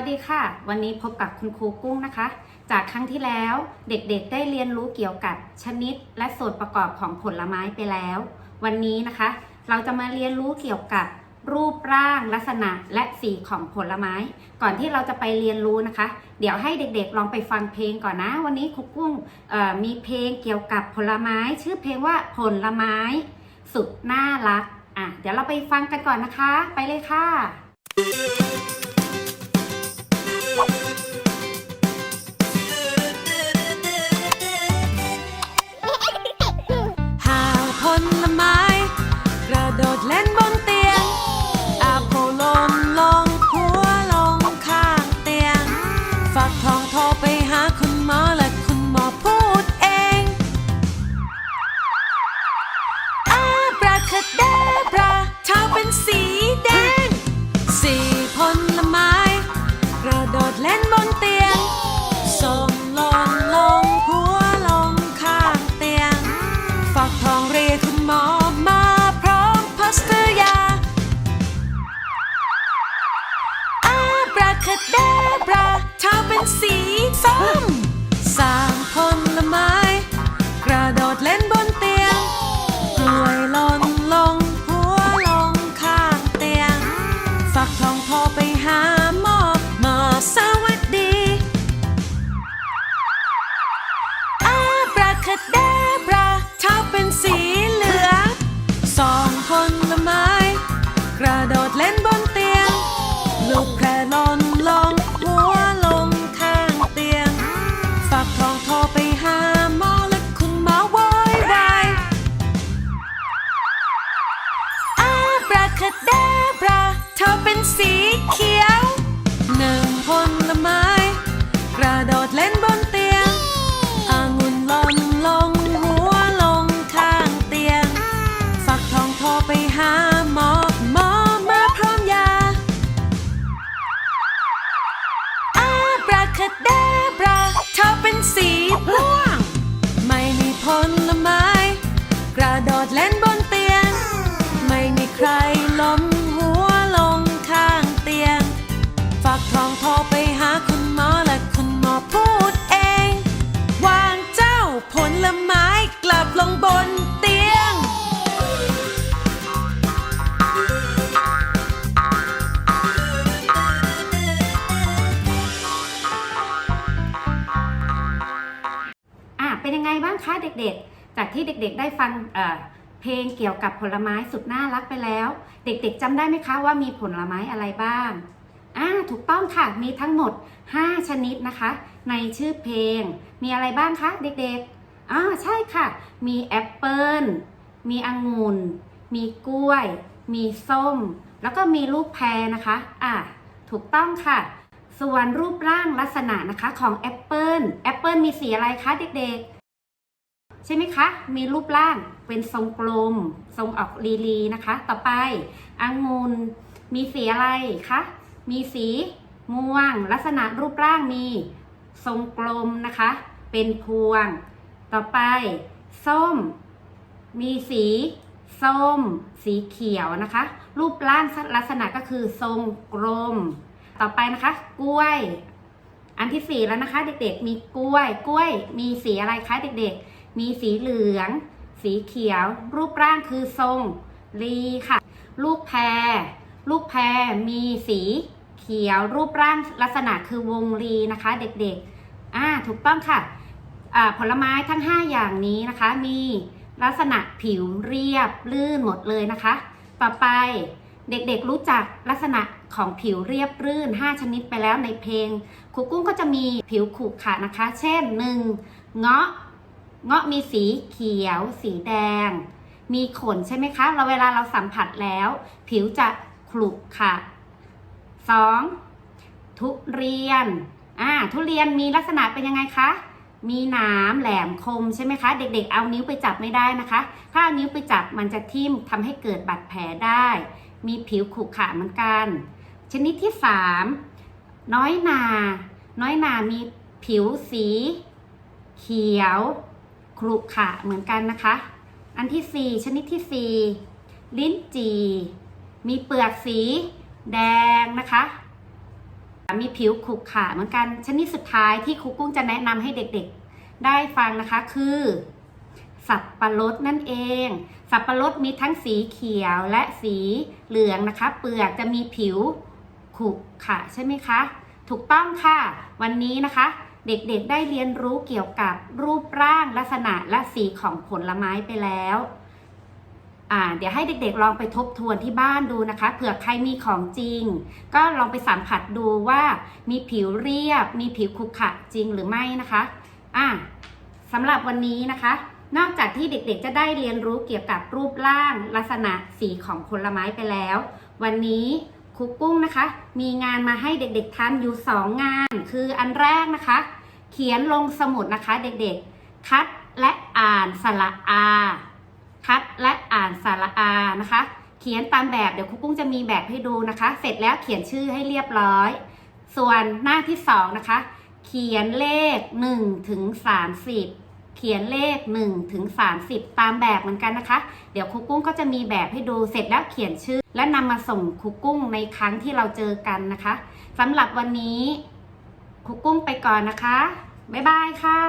วัสดีค่ะ วันนี้พบกับคุณครูกุ้งนะคะ จากครั้งที่แล้วเด็กๆได้เรียนรู้เกี่ยวกับชนิดและส่วนประกอบของผลไม้ไปแล้ว วันนี้นะคะ เราจะมาเรียนรู้เกี่ยวกับรูปร่างลักษณะและสีของผลไม้ ก่อนที่เราจะไปเรียนรู้นะคะ เดี๋ยวให้เด็กๆลองไปฟังเพลงก่อนนะ วันนี้ครูกุ้งมีเพลงเกี่ยวกับผลไม้ ชื่อเพลงว่าผลไม้ สุดน่ารักอะเดี๋ยวเราไปฟังกันก่อนนะคะ ไปเลยค่ะ บราคาดาบราเท้าเป็นสี ดาบราเธอเป็นสีเขียว เด็กๆ จากที่เด็กๆ ได้ฟังเเพลงเกี่ยวกับผลไม้สุดน่ารักไปแล้ว เด็กๆจำได้ไหมคะว่ามีผลไม้อะไรบ้างอ่าถูกต้องค่ะมีทั้งหมด 5 ชนิดนะคะ ในชื่อเพลง มีอะไรบ้างคะเด็กๆอ่าใช่ค่ะ มีแอปเปิลมีองุ่นมีกล้วย มีส้ม แล้วก็มีลูกแพรนะคะอ่าถูกต้องค่ะ ส่วนรูปร่างลักษณะนะคะของแอปเปิลแอปเปิลมีสีอะไรคะเด็กๆ ใช่ไหมคะ มีรูปร่างเป็นทรงกลม ทรงออกลีลีนะคะ ต่อไปองุ่นมีสีอะไรคะ มีสีม่วง ลักษณะรูปร่างมีทรงกลมนะคะ เป็นพวง ต่อไป ส้ม มีสีส้ม สีเขียวนะคะ รูปร่างลักษณะก็คือทรงกลม ต่อไปนะคะ กล้วย อันที่สี่แล้วนะคะ เด็กๆ มีกล้วย กล้วย มีสีอะไรคะเด็กๆ มีสีเหลือง สีเขียว รูปร่างคือทรงลีค่ะ ลูกแพร ลูกแพรมีสีเขียว รูปร่างลักษณะคือวงรีนะคะ เด็กๆ อ่า ถูกต้องค่ะผลไม้ทั้ง 5 อย่างนี้นะคะ มีลักษณะผิวเรียบลื่นหมดเลยนะคะ ต่อไปเด็กๆรู้จักลักษณะของผิวเรียบรื่น 5 ชนิดไปแล้วในเพลงครูกุ้งก็จะมีผิวขรุขระนะคะ เช่น 1. เงาะ เงาะมีสีเขียว สีแดง มีขนใช่ไหมคะ เราเวลาเราสัมผัสแล้ว ผิวจะขรุขระ 2. ทุเรียนอ่าทุเรียนมีลักษณะเป็นยังไงคะ มีหนามแหลมคมใช่ไหมคะ เด็กๆ เอานิ้วไปจับไม่ได้นะคะ ถ้าเอานิ้วไปจับมันจะทิ่มทำให้เกิดบาดแผลได้ มีผิวขรุขระเหมือนกัน ชนิดที่3น้อยนา น้อยนามีผิวสี เขียว ขรุขะเหมือนกันนะคะ อันที่ 4 ชนิดที่ 4 ลิ้นจี่มีเปลือกสีแดงนะคะ มีผิวขรุขระเหมือนกัน ชนิดสุดท้ายที่ครูกุ้งจะแนะนำให้เด็กๆ ได้ฟังนะคะคือ สับปะรดนั่นเอง สับปะรดมีทั้งสีเขียวและสีเหลืองนะคะ เปลือกจะมีผิวขรุขระใช่ไหมคะ ถูกต้องค่ะ วันนี้นะคะ เด็กๆได้เรียนรู้เกี่ยวกับรูปร่างลักษณะและสีของผลไม้ไปแล้วอ่าเดี๋ยวให้เด็กๆลองไปทบทวนที่บ้านดูนะคะ เผื่อใครมีของจริง ก็ลองไปสัมผัสดูว่ามีผิวเรียบ มีผิวขรุขระจริงหรือไม่นะคะอ่าสำหรับวันนี้นะคะ นอกจากที่เด็กๆจะได้เรียนรู้เกี่ยวกับรูปร่างลักษณะสีของผลไม้ไปแล้ว วันนี้ครูกุ้งนะคะ มีงานมาให้เด็กๆทำอยู่สองงาน คืออันแรกนะคะ เขียนลงสมุดนะคะเด็กๆ คัดและอ่านสระอา คัดและอ่านสระอานะคะ เขียนตามแบบเดี๋ยวครูกุ้งจะมีแบบให้ดูนะคะ เสร็จแล้วเขียนชื่อให้เรียบร้อย ส่วนหน้าที่สองนะคะ เขียนเลข1ถึง30เขียนเลข1ถึง30 ตามแบบเหมือนกันนะคะ เดี๋ยวครูกุ้งก็จะมีแบบให้ดูเสร็จแล้วเขียนชื่อ และนำมาส่งครูกุ้งในครั้งที่เราเจอกันนะคะสำหรับวันนี้ ครูกุ้งไปก่อนนะคะ บ๊ายบายค่ะ